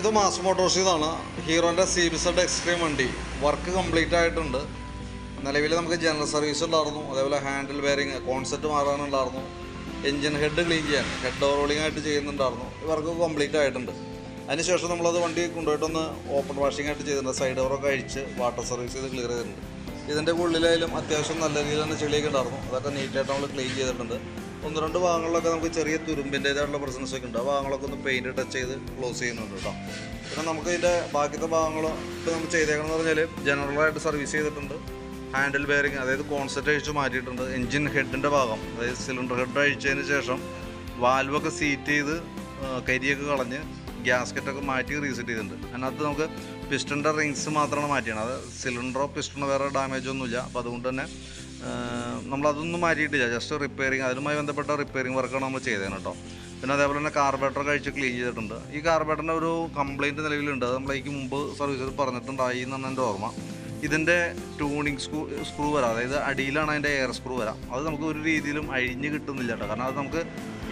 ഇത് mass motors ഇതാണ്. ഹീറോന്റെ സി ബി സെഡ് എക്സ്ട്രീം വണ്ടി. വർക്ക് കംപ്ലീറ്റ് ആയിട്ടുണ്ട്. നിലവിൽ നമുക്ക് ജനറൽ സർവീസ് ഉണ്ടായിരുന്നു. അതേപോലെ ഹാൻഡിൽ ബെയറിങ് കോൺസെപ്റ്റ് മാറാനുണ്ടായിരുന്നു. എഞ്ചിൻ ഹെഡ് ക്ലീൻ ചെയ്യാൻ ഹെഡ് ഓവറോളിംഗ് ആയിട്ട് ചെയ്യുന്നുണ്ടായിരുന്നു. വർക്ക് കംപ്ലീറ്റ് ആയിട്ടുണ്ട്. അതിനുശേഷം നമ്മളത് വണ്ടി കൊണ്ടുപോയിട്ടൊന്ന് ഓപ്പൺ വാഷിംഗ് ആയിട്ട് ചെയ്തിട്ടുണ്ട്. സൈഡ് ഡോറൊക്കെ അഴിച്ച് വാട്ടർ സർവീസ് ചെയ്ത് ക്ലിയർ ചെയ്തിട്ടുണ്ട്. ഇതിന്റെ ഉള്ളിലായാലും അത്യാവശ്യം നല്ല രീതിയിൽ തന്നെ ചെളിയൊക്കെ ഉണ്ടായിരുന്നു. അതൊക്കെ നീറ്റായിട്ട് നമ്മൾ ക്ലീൻ ചെയ്തിട്ടുണ്ട്. ഒന്ന് രണ്ട് ഭാഗങ്ങളിലൊക്കെ നമുക്ക് ചെറിയ തുരുമ്പിന്റേതായിട്ടുള്ള പ്രസൻസ് ഒക്കെ ഉണ്ട്. ആ ഭാഗങ്ങളൊക്കെ ഒന്ന് പെയിന്റ് ടച്ച് ചെയ്ത് ക്ലോസ് ചെയ്യുന്നുണ്ട് കേട്ടോ. പിന്നെ നമുക്ക് ഇതിന്റെ ബാക്കിയത്തെ ഭാഗങ്ങൾ ഇപ്പോൾ നമ്മൾ ചെയ്തേക്കണമെന്ന് പറഞ്ഞാൽ ജനറലായിട്ട് സർവീസ് ചെയ്തിട്ടുണ്ട്. ഹാൻഡിൽ ബെയറിങ് അതായത് കോൺസെപ്റ്റ് അഴിച്ച് മാറ്റിയിട്ടുണ്ട്. എൻജിൻ ഹെഡിന്റെ ഭാഗം അതായത് സിലിണ്ടർ ഹെഡ് അഴിച്ചതിന് ശേഷം വാൽവൊക്കെ സീറ്റ് ചെയ്ത് കരിയൊക്കെ കളഞ്ഞ് ഗ്യാസ്കറ്റൊക്കെ മാറ്റി റീസെറ്റ് ചെയ്തിട്ടുണ്ട്. അതിനകത്ത് നമുക്ക് പിസ്റ്റണിന്റെ റിങ്സ് മാത്രമാണ് മാറ്റിയത്. അത് സിലിണ്ടറോ പിസ്റ്റണോ വേറെ ഡാമേജ് ഒന്നുമില്ല. അപ്പോൾ അതുകൊണ്ട് തന്നെ നമ്മളതൊന്നും മാറ്റിയിട്ടില്ല. ജസ്റ്റ് റിപ്പയറിങ് അതുമായി ബന്ധപ്പെട്ട റിപ്പയറിങ് വർക്കാണ് നമ്മൾ ചെയ്തത് കേട്ടോ പിന്നെ അതേപോലെ തന്നെ കാർബേറ്റർ കഴിച്ച് ക്ലീൻ ചെയ്തിട്ടുണ്ട്. ഈ കാർബേറ്ററിന്റെ ഒരു കംപ്ലയിന്റ് നിലവിലുണ്ട്. നമ്മളേക്ക് മുമ്പ് സർവീസിൽ പറഞ്ഞിട്ടുണ്ടായി എന്നാണ് എന്റെ ഓർമ്മ. ഇതിന്റെ ട്യൂണിങ് സ്ക്രൂ സ്ക്രൂ വരാം. അതായത് അടിയിലാണ് അതിന്റെ എയർ സ്ക്രൂ വരാം. അത് നമുക്ക് ഒരു രീതിയിലും അഴിഞ്ഞ് കിട്ടുന്നില്ല കേട്ടോ കാരണം അത് നമുക്ക്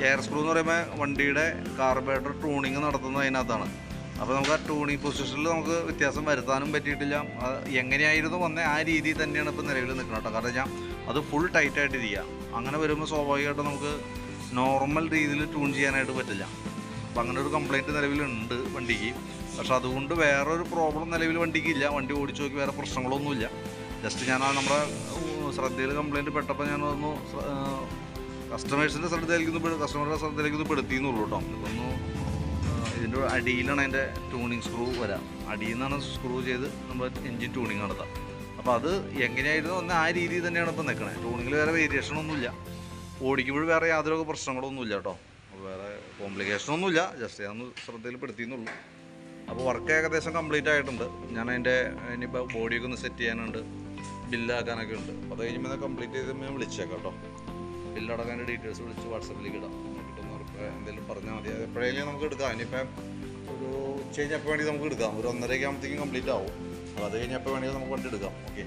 എയർ സ്ക്രൂ എന്ന് പറയുമ്പോൾ വണ്ടിയുടെ കാർബേറ്റർ ട്യൂണിങ് നടത്തുന്നത് അതിനകത്താണ്. അപ്പോൾ നമുക്ക് ആ ടൂണിങ് പൊസിഷനിൽ നമുക്ക് വ്യത്യാസം വരുത്താനും പറ്റിയിട്ടില്ല. എങ്ങനെയായിരുന്നു വന്നേ ആ രീതിയിൽ തന്നെയാണ് ഇപ്പോൾ നിലവിൽ നിൽക്കുന്നത് കേട്ടോ. കാരണം ഞാൻ അത് ഫുൾ ടൈറ്റായിട്ട് ഇരിക്കുക. അങ്ങനെ വരുമ്പോൾ സ്വാഭാവികമായിട്ടും നമുക്ക് നോർമൽ രീതിയിൽ ട്യൂൺ ചെയ്യാനായിട്ട് പറ്റില്ല. അപ്പോൾ അങ്ങനെ ഒരു കംപ്ലൈന്റ് നിലവിലുണ്ട് വണ്ടിക്ക്. പക്ഷെ അതുകൊണ്ട് വേറൊരു പ്രോബ്ലം നിലവിൽ വണ്ടിക്ക് ഇല്ല. വണ്ടി ഓടിച്ചു നോക്കി വേറെ പ്രശ്നങ്ങളൊന്നുമില്ല. ജസ്റ്റ് ഞാൻ നമ്മുടെ ശ്രദ്ധയിൽ കംപ്ലൈന്റ് പെട്ടപ്പോൾ ഞാൻ ഒന്ന് കസ്റ്റമേഴ്സിന്റെ ശ്രദ്ധയിലേക്ക് കസ്റ്റമറുടെ ശ്രദ്ധയിലേക്ക് ഒന്ന് പെടുത്തിയെന്നുള്ളൂ കേട്ടോ. ഇതൊന്ന് ഇതിന്റെ അടിയിലാണ് അതിന്റെ ട്യൂണിങ് സ്ക്രൂ വരാം. അടിയിൽ നിന്നാണ് സ്ക്രൂ ചെയ്ത് നമ്മൾ എൻജിൻ ട്യൂണിങ് നടത്താം അപ്പോൾ അത് എങ്ങനെയായിരുന്നു ഒന്ന് ആ രീതിയിൽ തന്നെയാണ് ഇപ്പോൾ നിൽക്കുന്നത് ട്യൂണിങ്ങിൽ വേറെ വേരിയേഷൻ ഒന്നുമില്ല. ഓടിക്കുമ്പോൾ വേറെ യാതൊരു പ്രശ്നങ്ങളൊന്നുമില്ല കേട്ടോ വേറെ കോംപ്ലിക്കേഷൻ ഒന്നുമില്ല. ജസ്റ്റ് ഞാൻ ഒന്ന് ശ്രദ്ധയിൽ പെടുത്തിയെന്നുള്ളൂ അപ്പോൾ വർക്ക് ഏകദേശം കംപ്ലീറ്റ് ആയിട്ടുണ്ട്. ഞാൻ അതിന്റെ ഇനിയിപ്പോൾ ബോഡിയൊക്കെ ഒന്ന് സെറ്റ് ചെയ്യാനുണ്ട്. ബില്ലാക്കാനൊക്കെ ഉണ്ട്. അപ്പോൾ അത് കഴിയുമ്പോൾ കംപ്ലീറ്റ് ചെയ്ത് ഞാൻ വിളിച്ചേക്കാം കേട്ടോ ബില്ലടക്കാന്റെ ഡീറ്റെയിൽസ് വിളിച്ച് വാട്സപ്പിലേക്ക് ഇടാം. എന്തെങ്കിലും പറഞ്ഞാൽ മതി. എപ്പോഴെങ്കിലും നമുക്ക് എടുക്കാം. ഇനിയിപ്പം ഒരു ഉച്ച കഴിഞ്ഞപ്പോൾ വേണമെങ്കിൽ നമുക്ക് എടുക്കാം. ഒരു ഒന്നരയൊക്കെ ആകുമ്പോഴത്തേക്കും കംപ്ലീറ്റ് ആവും. അപ്പോൾ അത് കഴിഞ്ഞപ്പോൾ വേണമെങ്കിൽ നമുക്ക് വണ്ടി എടുക്കാം. ഓക്കെ